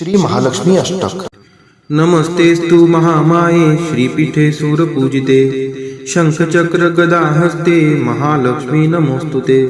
श्री महालक्ष्मी अष्टक। नमस्ते स्तु महामाये श्रीपीठे सूरपूजिते। शङ्खचक्रगदाहस्ते महालक्ष्मी नमोऽस्तु ते।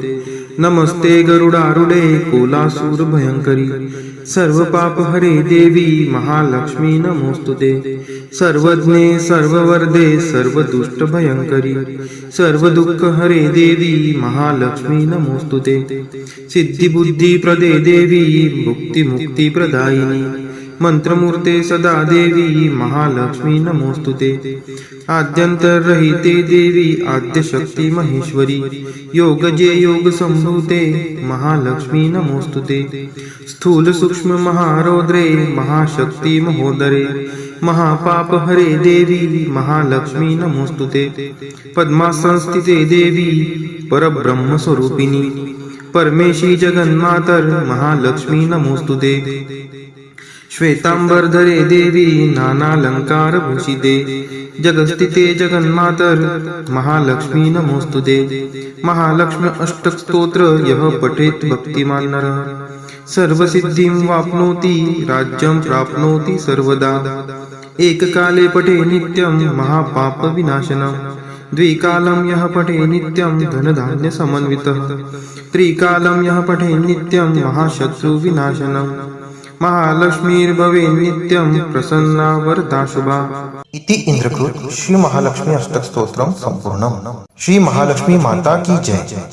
नमस्ते गरुडारुडे कोलासूर भयंकरी। सर्व पाप हरे देवी, महालक्ष्मी नमोस्तुते सर्वज्ञे सर्ववर्दे सर्व दुष्ट भयंकरी। सर्व दुख सर्वदुःखहरे देवी, महालक्ष्मी नमोस्तुते सिद्धि बुद्धि प्रदे देवी मुक्तिमुक्तिप्रदायिनी मंत्रमूर्ते सदा देवी, महालक्ष्मी नमोऽस्तु ते। आद्यन्तरहिते देवी, आद्यशक्ती महेश्वरी। योगजे योगसम्भूते, महालक्ष्मी नमोऽस्तु ते। स्थूल सूक्ष्म महारौद्रे, महाशक्ति महोदरे। महापापहरे देवी, महालक्ष्मी नमोऽस्तु ते। पद्मासंस्थिते देवी परब्रह्मस्वरूपिणी परमेशी जगन्मातर, महालक्ष्मी नमोऽस्तु ते। श्वेतांबरधरे देवी नानालङ्कारभूषिते जगस्थिते जगन्मातर, महालक्ष्मी नमोऽस्तु ते महालक्ष्मी अष्टस्तोत्र, यः पठेत् भक्तिमान् नरः। सर्वसिद्धिं वाप्नोति, राज्यं प्राप्नोति सर्वदा। एककाले पठे नित्यं महापापविनाशनम् द्विकालं यः पठे नित्यं धनधान्यसमन्वितः त्रिकालं यः पठे नित्यं महाशत्रुविनाशनम् महालक्ष्मीर्भवे नित्यं प्रसन्ना वरदा शुभा। इति इंद्रकृत श्री महालक्ष्मी अष्टक स्तोत्रम संपूर्णम श्री महालक्ष्मी माता की जय।